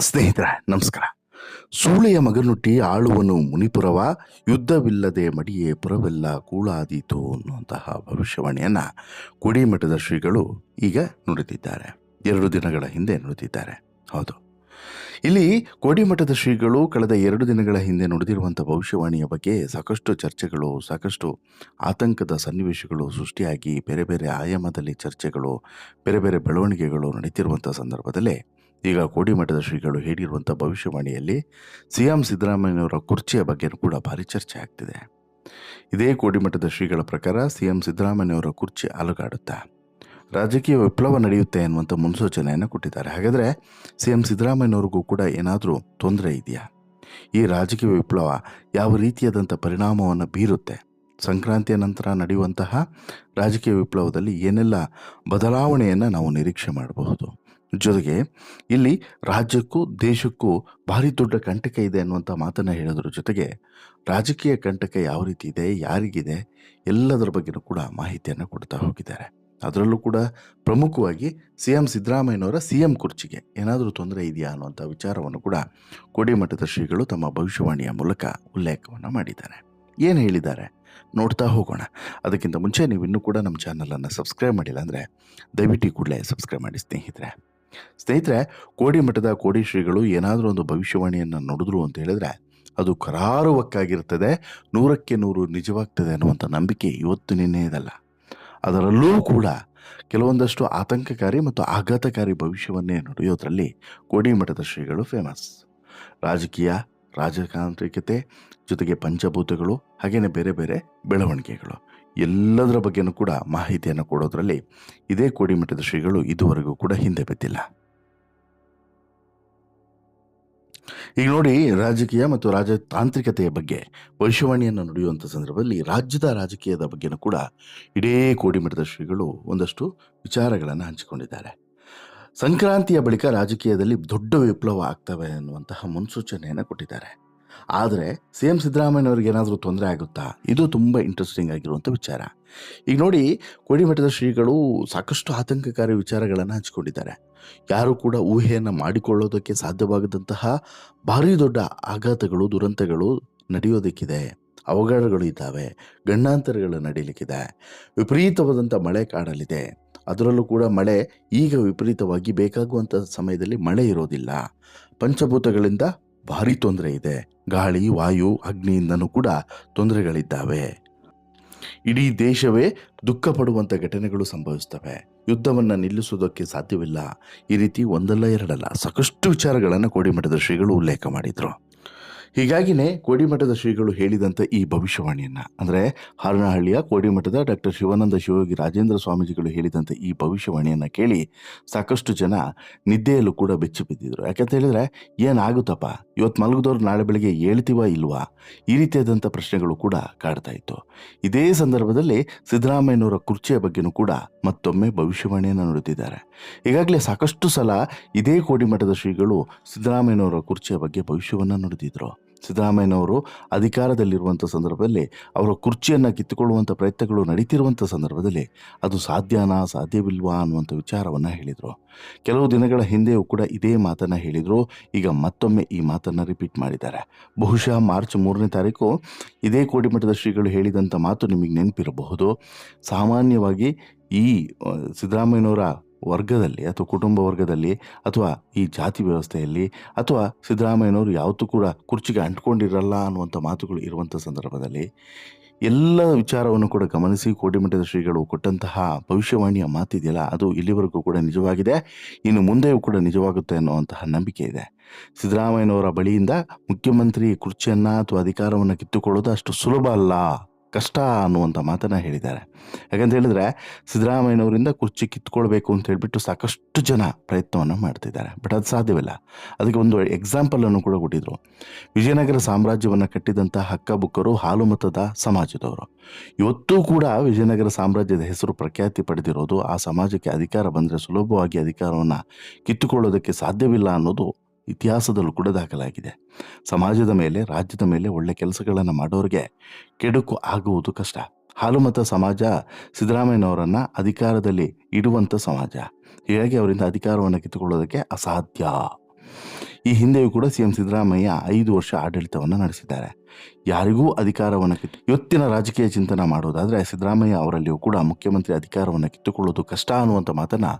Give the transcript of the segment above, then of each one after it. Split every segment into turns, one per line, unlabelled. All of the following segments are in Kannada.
ಸ್ನೇಹಿತರೆ, ನಮಸ್ಕಾರ. ಸೂಳೆಯ ಮಗನುಟ್ಟಿ ಆಳುವನು ಮುನಿಪುರವ, ಯುದ್ಧವಿಲ್ಲದೆ ಮಡಿಯೇ ಪುರವೆಲ್ಲ ಕೂಳಾದೀತು ಅನ್ನುವಂತಹ ಭವಿಷ್ಯವಾಣಿಯನ್ನು ಕುಡಿಮಠದ ಶ್ರೀಗಳು ಈಗ ನುಡಿದಿದ್ದಾರೆ. ಎರಡು ದಿನಗಳ ಹಿಂದೆ ನುಡಿದಿದ್ದಾರೆ. ಹೌದು. ಇಲ್ಲಿ ಕೋಡಿಮಠದ ಶ್ರೀಗಳು ಕಳೆದ ಎರಡು ದಿನಗಳ ಹಿಂದೆ ನುಡಿದಿರುವಂಥ ಭವಿಷ್ಯವಾಣಿಯ ಬಗ್ಗೆ ಸಾಕಷ್ಟು ಚರ್ಚೆಗಳು, ಸಾಕಷ್ಟು ಆತಂಕದ ಸನ್ನಿವೇಶಗಳು ಸೃಷ್ಟಿಯಾಗಿ, ಬೇರೆ ಬೇರೆ ಆಯಾಮದಲ್ಲಿ ಚರ್ಚೆಗಳು, ಬೇರೆ ಬೇರೆ ಬೆಳವಣಿಗೆಗಳು ನಡೀತಿರುವಂಥ ಸಂದರ್ಭದಲ್ಲೇ ಈಗ ಕೋಡಿಮಠದ ಶ್ರೀಗಳು ಹೇಳಿರುವಂಥ ಭವಿಷ್ಯವಾಣಿಯಲ್ಲಿ ಸಿ ಎಂ ಸಿದ್ದರಾಮಯ್ಯನವರ ಕುರ್ಚಿಯ ಬಗ್ಗೆ ಕೂಡ ಭಾರಿ ಚರ್ಚೆ ಆಗ್ತಿದೆ. ಇದೇ ಕೋಡಿಮಠದ ಶ್ರೀಗಳ ಪ್ರಕಾರ ಸಿ ಎಂ ಸಿದ್ದರಾಮಯ್ಯನವರ ಕುರ್ಚಿ ಅಲುಗಾಡುತ್ತಾ ರಾಜಕೀಯ ವಿಪ್ಲವ ನಡೆಯುತ್ತೆ ಅನ್ನುವಂಥ ಮುನ್ಸೂಚನೆಯನ್ನು ಕೊಟ್ಟಿದ್ದಾರೆ. ಹಾಗಾದರೆ ಸಿ ಎಂ ಸಿದ್ದರಾಮಯ್ಯನವ್ರಿಗೂ ಕೂಡ ಏನಾದರೂ ತೊಂದರೆ ಇದೆಯಾ? ಈ ರಾಜಕೀಯ ವಿಪ್ಲವ ಯಾವ ರೀತಿಯಾದಂಥ ಪರಿಣಾಮವನ್ನು ಬೀರುತ್ತೆ? ಸಂಕ್ರಾಂತಿಯ ನಂತರ ನಡೆಯುವಂತಹ ರಾಜಕೀಯ ವಿಪ್ಲವದಲ್ಲಿ ಏನೆಲ್ಲ ಬದಲಾವಣೆಯನ್ನು ನಾವು ನಿರೀಕ್ಷೆ ಮಾಡಬಹುದು? ಜೊತೆಗೆ ಇಲ್ಲಿ ರಾಜ್ಯಕ್ಕೂ ದೇಶಕ್ಕೂ ಭಾರಿ ದೊಡ್ಡ ಕಂಟಕ ಇದೆ ಅನ್ನುವಂಥ ಮಾತನ್ನು ಹೇಳೋದ್ರ. ಜೊತೆಗೆ ರಾಜಕೀಯ ಕಂಟಕ ಯಾವ ರೀತಿ ಇದೆ, ಯಾರಿಗಿದೆ, ಎಲ್ಲದರ ಬಗ್ಗೆನೂ ಕೂಡ ಮಾಹಿತಿಯನ್ನು ಕೊಡ್ತಾ ಹೋಗಿದ್ದಾರೆ. ಅದರಲ್ಲೂ ಕೂಡ ಪ್ರಮುಖವಾಗಿ ಸಿ ಎಂ ಸಿದ್ದರಾಮಯ್ಯನವರ ಸಿ ಎಂ ಕುರ್ಚಿಗೆ ಏನಾದರೂ ತೊಂದರೆ ಇದೆಯಾ ಅನ್ನುವಂಥ ವಿಚಾರವನ್ನು ಕೂಡ ಕೋಡಿಮಠದ ಶ್ರೀಗಳು ತಮ್ಮ ಭವಿಷ್ಯವಾಣಿಯ ಮೂಲಕ ಉಲ್ಲೇಖವನ್ನು ಮಾಡಿದ್ದಾರೆ. ಏನು ಹೇಳಿದ್ದಾರೆ? ನೋಡ್ತಾ ಹೋಗೋಣ. ಅದಕ್ಕಿಂತ ಮುಂಚೆ ನೀವು ಇನ್ನೂ ಕೂಡ ನಮ್ಮ ಚಾನಲನ್ನು ಸಬ್ಸ್ಕ್ರೈಬ್ ಮಾಡಿಲ್ಲ ಅಂದರೆ ದಯವಿಟ್ಟು ಕೂಡಲೇ ಸಬ್ಸ್ಕ್ರೈಬ್ ಮಾಡಿ ಸ್ನೇಹಿತರೆ. ಸ್ನೇಹಿತರೆ, ಕೋಡಿ ಮಠದ ಕೋಡಿ ಶ್ರೀಗಳು ಏನಾದರೂ ಒಂದು ಭವಿಷ್ಯವಾಣಿಯನ್ನು ನೋಡಿದ್ರು ಅಂತ ಹೇಳಿದ್ರೆ, ಅದು ಕರಾರುವಕ್ಕಾಗಿರ್ತದೆ, ನೂರಕ್ಕೆ ನೂರು ನಿಜವಾಗ್ತದೆ ಅನ್ನುವಂಥ ನಂಬಿಕೆ ಇವತ್ತು ನಿನ್ನೆಯದಲ್ಲ. ಅದರಲ್ಲೂ ಕೂಡ ಕೆಲವೊಂದಷ್ಟು ಆತಂಕಕಾರಿ ಮತ್ತು ಆಘಾತಕಾರಿ ಭವಿಷ್ಯವನ್ನೇ ನುಡಿಯೋದ್ರಲ್ಲಿ ಕೋಡಿ ಮಠದ ಶ್ರೀಗಳು ಫೇಮಸ್ ರಾಜಕೀಯ, ರಾಜತಾಂತ್ರಿಕತೆ, ಜೊತೆಗೆ ಪಂಚಭೂತಗಳು ಹಾಗೆಯೇ ಬೇರೆ ಬೇರೆ ಬೆಳವಣಿಗೆಗಳು. ಎಲ್ಲದರ ಬಗ್ಗೆನೂ ಕೂಡ ಮಾಹಿತಿಯನ್ನು ಕೊಡೋದರಲ್ಲಿ ಇದೇ ಕೋಡಿಮಠದ ಶ್ರೀಗಳು ಇದುವರೆಗೂ ಕೂಡ ಹಿಂದೆ ಬಿದ್ದಿಲ್ಲ. ಈಗ ನೋಡಿ, ರಾಜಕೀಯ ಮತ್ತು ರಾಜತಾಂತ್ರಿಕತೆಯ ಬಗ್ಗೆ, ಭವಿಷ್ಯವಾಣಿಯನ್ನು ನುಡಿಯುವಂಥ ಸಂದರ್ಭದಲ್ಲಿ ರಾಜ್ಯದ ರಾಜಕೀಯದ ಬಗ್ಗೆನೂ ಕೂಡ ಇಡೀ ಕೋಡಿಮಠದ ಶ್ರೀಗಳು ಒಂದಷ್ಟು ವಿಚಾರಗಳನ್ನು ಹಂಚಿಕೊಂಡಿದ್ದಾರೆ. ಸಂಕ್ರಾಂತಿಯ ಬಳಿಕ ರಾಜಕೀಯದಲ್ಲಿ ದೊಡ್ಡ ವಿಪ್ಲವ ಆಗ್ತವೆ ಅನ್ನುವಂತಹ ಮುನ್ಸೂಚನೆಯನ್ನು ಕೊಟ್ಟಿದ್ದಾರೆ. ಆದರೆ ಸಿ ಎಂ ಸಿದ್ದರಾಮಯ್ಯನವ್ರಿಗೆ ಏನಾದರೂ ತೊಂದರೆ ಆಗುತ್ತಾ? ಇದು ತುಂಬ ಇಂಟ್ರೆಸ್ಟಿಂಗ್ ಆಗಿರುವಂಥ ವಿಚಾರ. ಈಗ ನೋಡಿ ಕೋಡಿಮಠದ ಶ್ರೀಗಳು ಸಾಕಷ್ಟು ಆತಂಕಕಾರಿ ವಿಚಾರಗಳನ್ನು ಹಂಚಿಕೊಂಡಿದ್ದಾರೆ. ಯಾರು ಕೂಡ ಊಹೆಯನ್ನು ಮಾಡಿಕೊಳ್ಳೋದಕ್ಕೆ ಸಾಧ್ಯವಾಗದಂತಹ ಭಾರಿ ದೊಡ್ಡ ಆಘಾತಗಳು, ದುರಂತಗಳು ನಡೆಯೋದಕ್ಕಿದೆ. ಅವಘಡಗಳು ಇದ್ದಾವೆ. ಗಂಡಾಂತರಗಳು ನಡೀಲಿಕ್ಕಿದೆ. ವಿಪರೀತವಾದಂಥ ಮಳೆ ಕಾಡಲಿದೆ. ಅದರಲ್ಲೂ ಕೂಡ ಮಳೆ ಈಗ ವಿಪರೀತವಾಗಿ ಬೇಕಾಗುವಂಥ ಸಮಯದಲ್ಲಿ ಮಳೆ ಇರೋದಿಲ್ಲ. ಪಂಚಭೂತಗಳಿಂದ ಭಾರಿ ತೊಂದರೆ ಇದೆ. ಗಾಳಿ, ವಾಯು, ಅಗ್ನಿಯಿಂದನೂ ಕೂಡ ತೊಂದರೆಗಳಿದ್ದಾವೆ. ಇಡೀ ದೇಶವೇ ದುಃಖ ಪಡುವಂಥ ಘಟನೆಗಳು ಸಂಭವಿಸ್ತವೆ. ಯುದ್ಧವನ್ನು ನಿಲ್ಲಿಸೋದಕ್ಕೆ ಸಾಧ್ಯವಿಲ್ಲ. ಈ ರೀತಿ ಒಂದಲ್ಲ ಎರಡಲ್ಲ ಸಾಕಷ್ಟು ವಿಚಾರಗಳನ್ನು ಕೋಡಿಮಠದ ಶ್ರೀಗಳು ಉಲ್ಲೇಖ ಮಾಡಿದರು. ಹೀಗಾಗಿನೇ ಕೋಡಿಮಠದ ಶ್ರೀಗಳು ಹೇಳಿದಂಥ ಈ ಭವಿಷ್ಯವಾಣಿಯನ್ನು. ಅಂದರೆ ಹಾರನಹಳ್ಳಿಯ ಕೋಡಿಮಠದ ಡಾಕ್ಟರ್ ಶಿವಾನಂದ ಶಿವಯೋಗಿ ರಾಜೇಂದ್ರ ಸ್ವಾಮೀಜಿಗಳು ಹೇಳಿದಂಥ ಈ ಭವಿಷ್ಯವಾಣಿಯನ್ನು ಕೇಳಿ ಸಾಕಷ್ಟು ಜನ ನಿದ್ದೆಯಲ್ಲೂ ಕೂಡ ಬೆಚ್ಚಿ ಬಿದ್ದಿದ್ರು. ಯಾಕಂತ ಹೇಳಿದ್ರೆ ಏನಾಗುತ್ತಪ್ಪ? ಇವತ್ತು ಮಲಗಿದವ್ರು ನಾಳೆ ಬೆಳಗ್ಗೆ ಹೇಳ್ತೀವ ಇಲ್ವಾ? ಈ ರೀತಿಯಾದಂಥ ಪ್ರಶ್ನೆಗಳು ಕೂಡ ಕಾಡ್ತಾ ಇತ್ತು. ಇದೇ ಸಂದರ್ಭದಲ್ಲಿ ಸಿದ್ದರಾಮಯ್ಯನವರ ಕುರ್ಚಿಯ ಬಗ್ಗೆನೂ ಕೂಡ ಮತ್ತೊಮ್ಮೆ ಭವಿಷ್ಯವಾಣಿಯನ್ನು ನುಡಿದಿದ್ದಾರೆ ಈಗಾಗಲೇ ಸಾಕಷ್ಟು ಸಲ ಇದೇ ಕೋಡಿಮಠದ ಶ್ರೀಗಳು ಸಿದ್ದರಾಮಯ್ಯನವರ ಕುರ್ಚಿಯ ಬಗ್ಗೆ ಭವಿಷ್ಯವನ್ನು ನುಡಿದಿದ್ರು. ಸಿದ್ದರಾಮಯ್ಯನವರು ಅಧಿಕಾರದಲ್ಲಿರುವಂಥ ಸಂದರ್ಭದಲ್ಲಿ ಅವರ ಕುರ್ಚಿಯನ್ನು ಕಿತ್ತುಕೊಳ್ಳುವಂಥ ಪ್ರಯತ್ನಗಳು ನಡೀತಿರುವಂಥ ಸಂದರ್ಭದಲ್ಲಿ ಅದು ಸಾಧ್ಯನಾ ಸಾಧ್ಯವಿಲ್ವಾ ಅನ್ನುವಂಥ ವಿಚಾರವನ್ನು ಹೇಳಿದರು. ಕೆಲವು ದಿನಗಳ ಹಿಂದೆಯೂ ಕೂಡ ಇದೇ ಮಾತನ್ನು ಹೇಳಿದರು. ಈಗ ಮತ್ತೊಮ್ಮೆ ಈ ಮಾತನ್ನು ರಿಪೀಟ್ ಮಾಡಿದ್ದಾರೆ. ಬಹುಶಃ ಮಾರ್ಚ್ ಮೂರನೇ ತಾರೀಕು ಇದೇ ಕೋಡಿಮಠದ ಶ್ರೀಗಳು ಹೇಳಿದಂಥ ಮಾತು ನಿಮಗೆ ನೆನಪಿರಬಹುದು. ಸಾಮಾನ್ಯವಾಗಿ ಈ ಸಿದ್ದರಾಮಯ್ಯನವರ ವರ್ಗದಲ್ಲಿ ಅಥವಾ ಕುಟುಂಬ ವರ್ಗದಲ್ಲಿ ಅಥವಾ ಈ ಜಾತಿ ವ್ಯವಸ್ಥೆಯಲ್ಲಿ ಅಥವಾ ಸಿದ್ದರಾಮಯ್ಯನವರು ಯಾವತ್ತೂ ಕೂಡ ಕುರ್ಚಿಗೆ ಅಂಟ್ಕೊಂಡಿರಲ್ಲ ಅನ್ನುವಂಥ ಮಾತುಗಳು ಇರುವಂಥ ಸಂದರ್ಭದಲ್ಲಿ ಎಲ್ಲ ವಿಚಾರವನ್ನು ಕೂಡ ಗಮನಿಸಿ ಕೋಟಿಮಠದ ಶ್ರೀಗಳು ಕೊಟ್ಟಂತಹ ಭವಿಷ್ಯವಾಣಿಯ ಮಾತಿದೆಯಲ್ಲ, ಅದು ಇಲ್ಲಿವರೆಗೂ ಕೂಡ ನಿಜವಾಗಿದೆ. ಇನ್ನು ಮುಂದೆಯೂ ಕೂಡ ನಿಜವಾಗುತ್ತೆ ಅನ್ನುವಂತಹ ನಂಬಿಕೆ ಇದೆ. ಸಿದ್ದರಾಮಯ್ಯನವರ ಬಳಿಯಿಂದ ಮುಖ್ಯಮಂತ್ರಿ ಕುರ್ಚಿಯನ್ನು ಅಥವಾ ಅಧಿಕಾರವನ್ನು ಕಿತ್ತುಕೊಳ್ಳೋದು ಅಷ್ಟು ಸುಲಭ ಅಲ್ಲ. ಕಷ್ಟ ಅನ್ನುವಂಥ ಮಾತನ್ನು ಹೇಳಿದ್ದಾರೆ. ಯಾಕಂತ ಹೇಳಿದ್ರೆ ಸಿದ್ದರಾಮಯ್ಯನವರಿಂದ ಕುರ್ಚಿ ಕಿತ್ಕೊಳ್ಬೇಕು ಅಂತ ಹೇಳಿಬಿಟ್ಟು ಸಾಕಷ್ಟು ಜನ ಪ್ರಯತ್ನವನ್ನು ಮಾಡ್ತಿದ್ದಾರೆ. ಬಟ್ ಅದು ಸಾಧ್ಯವಿಲ್ಲ. ಅದಕ್ಕೆ ಒಂದು ಎಕ್ಸಾಂಪಲನ್ನು ಕೂಡ ಕೊಟ್ಟಿದ್ರು. ವಿಜಯನಗರ ಸಾಮ್ರಾಜ್ಯವನ್ನು ಕಟ್ಟಿದಂಥ ಹಕ್ಕಬುಕ್ಕರು ಹಾಲು ಮತದ ಸಮಾಜದವರು. ಇವತ್ತೂ ಕೂಡ ವಿಜಯನಗರ ಸಾಮ್ರಾಜ್ಯದ ಹೆಸರು ಪ್ರಖ್ಯಾತಿ ಪಡೆದಿರೋದು ಆ ಸಮಾಜಕ್ಕೆ ಅಧಿಕಾರ ಬಂದರೆ ಸುಲಭವಾಗಿ ಅಧಿಕಾರವನ್ನು ಕಿತ್ತುಕೊಳ್ಳೋದಕ್ಕೆ ಸಾಧ್ಯವಿಲ್ಲ ಅನ್ನೋದು ಇತಿಹಾಸದಲ್ಲೂ ಕೂಡ ದಾಖಲಾಗಿದೆ. ಸಮಾಜದ ಮೇಲೆ, ರಾಜ್ಯದ ಮೇಲೆ ಒಳ್ಳೆ ಕೆಲಸಗಳನ್ನು ಮಾಡೋರಿಗೆ ಕೆಡುಕು ಆಗುವುದು ಕಷ್ಟ. ಹಾಲುಮತ ಸಮಾಜ ಸಿದ್ದರಾಮಯ್ಯನವರನ್ನು ಅಧಿಕಾರದಲ್ಲಿ ಇಡುವಂಥ ಸಮಾಜ. ಹೀಗಾಗಿ ಅವರಿಂದ ಅಧಿಕಾರವನ್ನು ಕಿತ್ತುಕೊಳ್ಳೋದಕ್ಕೆ ಅಸಾಧ್ಯ. ಈ ಹಿಂದೆಯೂ ಕೂಡ ಸಿ ಎಂ ಸಿದ್ದರಾಮಯ್ಯ ಐದು ವರ್ಷ ಆಡಳಿತವನ್ನು ನಡೆಸಿದ್ದಾರೆ. ಯಾರಿಗೂ ಅಧಿಕಾರವನ್ನು ಕಿತ್ತು ಇವತ್ತಿನ ರಾಜಕೀಯ ಚಿಂತನೆ ಮಾಡೋದಾದರೆ ಸಿದ್ದರಾಮಯ್ಯ ಅವರಲ್ಲಿಯೂ ಕೂಡ ಮುಖ್ಯಮಂತ್ರಿ ಅಧಿಕಾರವನ್ನು ಕಿತ್ತುಕೊಳ್ಳೋದು ಕಷ್ಟ ಅನ್ನುವಂಥ ಮಾತನ್ನು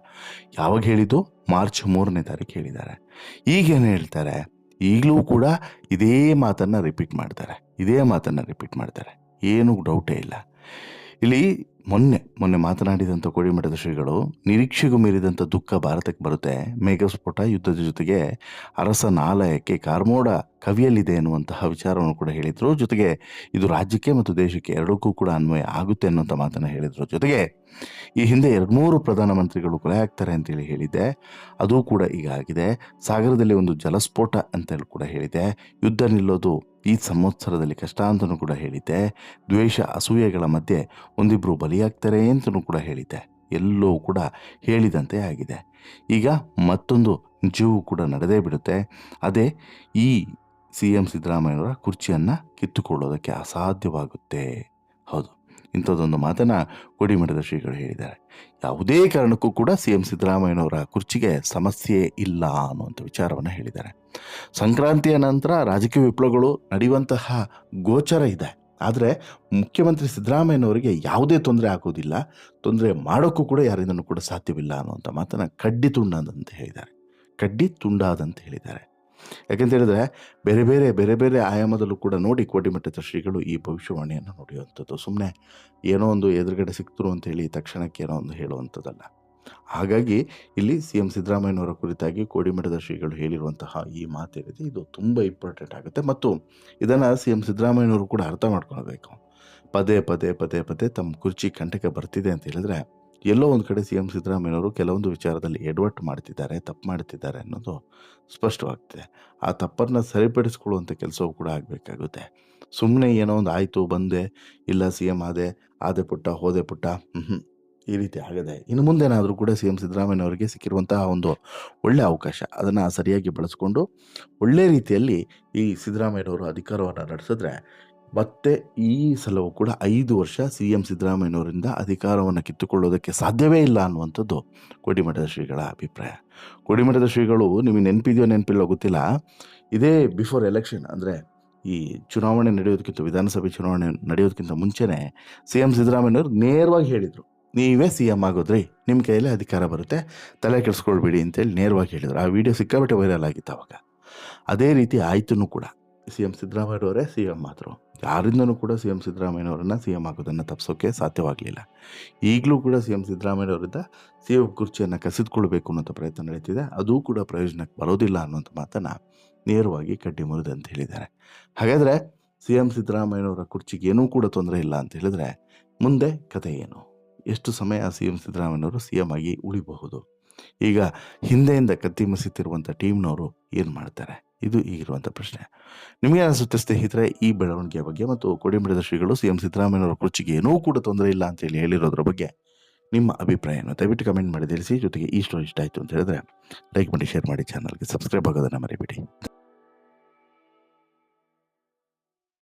ಯಾವಾಗ ಹೇಳಿದ್ದು? ಮಾರ್ಚ್ ಮೂರನೇ ತಾರೀಕು ಹೇಳಿದ್ದಾರೆ. ಈಗೇನು ಹೇಳ್ತಾರೆ? ಈಗಲೂ ಕೂಡ ಇದೇ ಮಾತನ್ನು ರಿಪೀಟ್ ಮಾಡ್ತಾರೆ. ಇದೇ ಮಾತನ್ನು ರಿಪೀಟ್ ಮಾಡ್ತಾರೆ. ಏನೂ ಡೌಟೇ ಇಲ್ಲ. ಇಲ್ಲಿ ಮೊನ್ನೆ ಮೊನ್ನೆ ಮಾತನಾಡಿದಂಥ ಕೋಡಿಮಠದ ಶ್ರೀಗಳು, ನಿರೀಕ್ಷೆಗೂ ಮೀರಿದಂಥ ದುಃಖ ಭಾರತಕ್ಕೆ ಬರುತ್ತೆ. ಮೇಘಸ್ಫೋಟ ಯುದ್ಧದ ಜೊತೆಗೆ ಅರಸನಾಲಯಕ್ಕೆ ಕಾರ್ಮೋಡ ಕವಿಯಲ್ಲಿದೆ ಎನ್ನುವಂತಹ ವಿಚಾರವನ್ನು ಕೂಡ ಹೇಳಿದರು. ಜೊತೆಗೆ ಇದು ರಾಜ್ಯಕ್ಕೆ ಮತ್ತು ದೇಶಕ್ಕೆ ಎರಡಕ್ಕೂ ಕೂಡ ಅನ್ವಯ ಆಗುತ್ತೆ ಅನ್ನುವಂಥ ಮಾತನ್ನು ಹೇಳಿದರು. ಜೊತೆಗೆ ಈ ಹಿಂದೆ ಎರಡು ಮೂರು ಪ್ರಧಾನಮಂತ್ರಿಗಳು ಕೊಲೆ ಆಗ್ತಾರೆ ಅಂತೇಳಿ ಹೇಳಿದ್ದೆ. ಅದು ಕೂಡ ಈಗ ಆಗಿದೆ. ಸಾಗರದಲ್ಲಿ ಒಂದು ಜಲಸ್ಫೋಟ ಅಂತೇಳಿ ಕೂಡ ಹೇಳಿದೆ ಯುದ್ಧ ನಿಲ್ಲೋದು ಈ ಸಂವತ್ಸರದಲ್ಲಿ ಕಷ್ಟ ಅಂತಲೂ ಕೂಡ ಹೇಳಿದ್ದೆ. ದ್ವೇಷ, ಅಸೂಯೆಗಳ ಮಧ್ಯೆ ಒಂದಿಬ್ಬರು ಬಲಿಯಾಗ್ತಾರೆ ಅಂತಲೂ ಕೂಡ ಹೇಳಿದ್ದೆ ಎಲ್ಲವೂ ಕೂಡ ಹೇಳಿದಂತೆ ಆಗಿದೆ. ಈಗ ಮತ್ತೊಂದು ಜೀವು ಕೂಡ ನಡೆದೇ ಬಿಡುತ್ತೆ. ಅದೇ ಈ ಸಿ ಎಂ ಸಿದ್ದರಾಮಯ್ಯವರ ಕುರ್ಚಿಯನ್ನು ಕಿತ್ತುಕೊಳ್ಳೋದಕ್ಕೆ ಅಸಾಧ್ಯವಾಗುತ್ತೆ. ಹೌದು. ಇಂಥದ್ದೊಂದು ಮಾತನ್ನು ಕೊಡಿಮಠದ ಶ್ರೀಗಳು ಹೇಳಿದ್ದಾರೆ. ಯಾವುದೇ ಕಾರಣಕ್ಕೂ ಕೂಡ ಸಿ ಎಂ ಸಿದ್ದರಾಮಯ್ಯನವರ ಕುರ್ಚಿಗೆ ಸಮಸ್ಯೆ ಇಲ್ಲ ಅನ್ನುವಂಥ ವಿಚಾರವನ್ನು ಹೇಳಿದ್ದಾರೆ. ಸಂಕ್ರಾಂತಿಯ ನಂತರ ರಾಜಕೀಯ ವಿಪ್ಲವಗಳು ನಡೆಯುವಂತಹ ಗೋಚರ ಇದೆ. ಆದರೆ ಮುಖ್ಯಮಂತ್ರಿ ಸಿದ್ದರಾಮಯ್ಯನವರಿಗೆ ಯಾವುದೇ ತೊಂದರೆ ಆಗೋದಿಲ್ಲ. ತೊಂದರೆ ಮಾಡೋಕ್ಕೂ ಕೂಡ ಯಾರಿಂದನೂ ಕೂಡ ಸಾಧ್ಯವಿಲ್ಲ ಅನ್ನುವಂಥ ಮಾತನ್ನು ಕಡ್ಡಿ ತುಂಡಾದಂತ ಹೇಳಿದ್ದಾರೆ. ಕಡ್ಡಿ ತುಂಡಾದಂತೆ ಹೇಳಿದ್ದಾರೆ. ಯಾಕೆಂತ ಹೇಳಿದ್ರೆ ಬೇರೆ ಬೇರೆ ಬೇರೆ ಬೇರೆ ಆಯಾಮದಲ್ಲೂ ಕೂಡ ನೋಡಿ ಮಟ್ಟದ ಶ್ರೀಗಳು ಈ ಭವಿಷ್ಯವಾಣಿಯನ್ನು ನೋಡಿರುವಂಥದ್ದು ಸುಮ್ಮನೆ ಏನೋ ಒಂದು ಎದುರುಗಡೆ ಸಿಕ್ತರು ಅಂತ ಹೇಳಿ ತಕ್ಷಣಕ್ಕೆ ಏನೋ ಒಂದು ಹೇಳುವಂಥದ್ದಲ್ಲ. ಹಾಗಾಗಿ ಇಲ್ಲಿ ಸಿ ಎಂ ಸಿದ್ದರಾಮಯ್ಯನವರ ಕುರಿತಾಗಿ ಕೋಡಿಮಠದ ಶ್ರೀಗಳು ಹೇಳಿರುವಂತಹ ಈ ಮಾತೇನಿದೆ ಇದು ತುಂಬ ಇಂಪಾರ್ಟೆಂಟ್ ಆಗುತ್ತೆ. ಮತ್ತು ಇದನ್ನು ಸಿ ಎಂ ಸಿದ್ದರಾಮಯ್ಯನವರು ಕೂಡ ಅರ್ಥ ಮಾಡ್ಕೊಳ್ಬೇಕು. ಪದೇ ಪದೇ ಪದೇ ಪದೇ ತಮ್ಮ ಕುರ್ಚಿ ಕಂಟಕ ಬರ್ತಿದೆ ಅಂತ ಹೇಳಿದ್ರೆ, ಎಲ್ಲೋ ಒಂದು ಕಡೆ ಸಿ ಎಂ ಸಿದ್ದರಾಮಯ್ಯನವರು ಕೆಲವೊಂದು ವಿಚಾರದಲ್ಲಿ ಎಡ್ವರ್ಟ್ ಮಾಡ್ತಿದ್ದಾರೆ, ತಪ್ಪು ಮಾಡ್ತಿದ್ದಾರೆ ಅನ್ನೋದು ಸ್ಪಷ್ಟವಾಗ್ತಿದೆ. ಆ ತಪ್ಪನ್ನು ಸರಿಪಡಿಸ್ಕೊಳ್ಳುವಂಥ ಕೆಲಸವೂ ಕೂಡ ಆಗಬೇಕಾಗುತ್ತೆ. ಸುಮ್ಮನೆ ಏನೋ ಒಂದು ಆಯಿತು, ಬಂದೆ, ಇಲ್ಲ ಸಿ ಎಂ ಆದೆ ಆದೆ ಪುಟ್ಟ, ಹೋದೆ ಪುಟ್ಟ ಹ್ಞೂ ಈ ರೀತಿ ಆಗದೆ ಇನ್ನು ಮುಂದೇನಾದರೂ ಕೂಡ ಸಿ ಎಂ ಸಿದ್ದರಾಮಯ್ಯನವರಿಗೆ ಸಿಕ್ಕಿರುವಂತಹ ಒಂದು ಒಳ್ಳೆಯ ಅವಕಾಶ. ಅದನ್ನು ಸರಿಯಾಗಿ ಬಳಸಿಕೊಂಡು ಒಳ್ಳೆ ರೀತಿಯಲ್ಲಿ ಈ ಸಿದ್ದರಾಮಯ್ಯನವರು ಅಧಿಕಾರವನ್ನು ನಡೆಸಿದ್ರೆ ಮತ್ತೆ ಈ ಸಲವೂ ಕೂಡ ಐದು ವರ್ಷ ಸಿ ಎಂ ಸಿದ್ದರಾಮಯ್ಯನವರಿಂದ ಅಧಿಕಾರವನ್ನು ಕಿತ್ತುಕೊಳ್ಳೋದಕ್ಕೆ ಸಾಧ್ಯವೇ ಇಲ್ಲ ಅನ್ನುವಂಥದ್ದು ಕೋಡಿಮಠದ ಶ್ರೀಗಳ ಅಭಿಪ್ರಾಯ. ಕೋಡಿಮಠದ ಶ್ರೀಗಳು ನಿಮಗೆ ನೆನಪಿದೆಯೋ ನೆನಪಿಲ್ಲೋ ಗೊತ್ತಿಲ್ಲ. ಇದೇ ಬಿಫೋರ್ ಎಲೆಕ್ಷನ್ ಅಂದರೆ ಈ ಚುನಾವಣೆ ನಡೆಯೋದಕ್ಕಿಂತ ವಿಧಾನಸಭೆ ಚುನಾವಣೆ ನಡೆಯೋದಕ್ಕಿಂತ ಮುಂಚೆನೇ ಸಿ ಎಂ ಸಿದ್ದರಾಮಯ್ಯನವರು ನೇರವಾಗಿ ಹೇಳಿದರು. ನೀವೇ ಸಿ ಎಂ ಆಗೋದ್ರಿ. ನಿಮ್ಮ ಕೈಯಲ್ಲೇ ಅಧಿಕಾರ ಬರುತ್ತೆ. ತಲೆ ಕೆಡಿಸ್ಕೊಳ್ಬೇಡಿ ಅಂತೇಳಿ ನೇರವಾಗಿ ಹೇಳಿದರು. ಆ ವಿಡಿಯೋ ಸಿಕ್ಕಾಬಿಟ್ಟೆ ವೈರಲ್ ಆಗಿತ್ತು ಅವಾಗ. ಅದೇ ರೀತಿ ಆಯಿತು ಕೂಡ. ಸಿ ಎಂ ಸಿದ್ದರಾಮಯ್ಯವರೇ ಸಿ ಎಂ ಆದರು. ಯಾರಿಂದನೂ ಕೂಡ ಸಿ ಎಂ ಸಿದ್ದರಾಮಯ್ಯನವರನ್ನು ಸಿ ಎಂ ಆಗೋದನ್ನು ತಪ್ಪಿಸೋಕ್ಕೆ ಸಾಧ್ಯವಾಗಲಿಲ್ಲ. ಈಗಲೂ ಕೂಡ ಸಿ ಎಂ ಸಿದ್ದರಾಮಯ್ಯವರಿಂದ ಸಿ ಎಂ ಕುರ್ಚಿಯನ್ನು ಕಸಿದುಕೊಳ್ಬೇಕು ಅನ್ನೋಂಥ ಪ್ರಯತ್ನ ನಡೀತಿದೆ. ಅದೂ ಕೂಡ ಪ್ರಯೋಜನಕ್ಕೆ ಬರೋದಿಲ್ಲ ಅನ್ನೋಂಥ ಮಾತನ್ನು ನೇರವಾಗಿ ಕಡ್ಡಿ ಮುರಿದು ಅಂತ ಹೇಳಿದ್ದಾರೆ. ಹಾಗಾದರೆ ಸಿ ಎಂ ಸಿದ್ದರಾಮಯ್ಯನವರ ಕುರ್ಚಿಗೆ ಏನೂ ಕೂಡ ತೊಂದರೆ ಇಲ್ಲ ಅಂತ ಹೇಳಿದ್ರೆ ಮುಂದೆ ಕತೆ ಏನು? ಎಷ್ಟು ಸಮಯ ಸಿ ಎಂ ಸಿದ್ದರಾಮಯ್ಯನವರು ಸಿ ಎಂ ಆಗಿ ಉಳಿಬಹುದು? ಈಗ ಹಿಂದೆಯಿಂದ ಕತ್ತಿ ಮಸಿತಿರುವಂಥ ಟೀಮ್ನವರು ಏನು ಮಾಡ್ತಾರೆ? ಇದು ಈಗಿರುವಂಥ ಪ್ರಶ್ನೆ. ನಿಮಗೆ ಅನಿಸುತ್ತೆ ಸ್ನೇಹಿತರೆ, ಈ ಬೆಳವಣಿಗೆಯ ಬಗ್ಗೆ ಮತ್ತು ಕೊಡಿಮಿಡಿದ ಶ್ರೀಗಳು ಸಿ ಎಂ ಸಿದ್ದರಾಮಯ್ಯನವರ ಕುರ್ಚಿಗೆ ಏನೂ ಕೂಡ ತೊಂದರೆ ಇಲ್ಲ ಅಂತೇಳಿ ಹೇಳಿರೋದ್ರ ಬಗ್ಗೆ ನಿಮ್ಮ ಅಭಿಪ್ರಾಯವನ್ನು ದಯವಿಟ್ಟು ಕಮೆಂಟ್ ಮಾಡಿ ತಿಳಿಸಿ, ಜೊತೆಗೆ ಈ ಸ್ಟೋರಿ ಇಷ್ಟ ಆಯಿತು ಅಂತ ಹೇಳಿದ್ರೆ ಲೈಕ್ ಮಾಡಿ ಶೇರ್ ಮಾಡಿ ಚಾನಲ್ಗೆ ಸಬ್ಸ್ಕ್ರೈಬ್ ಆಗೋದನ್ನು ಮರಿಬೇಡಿ.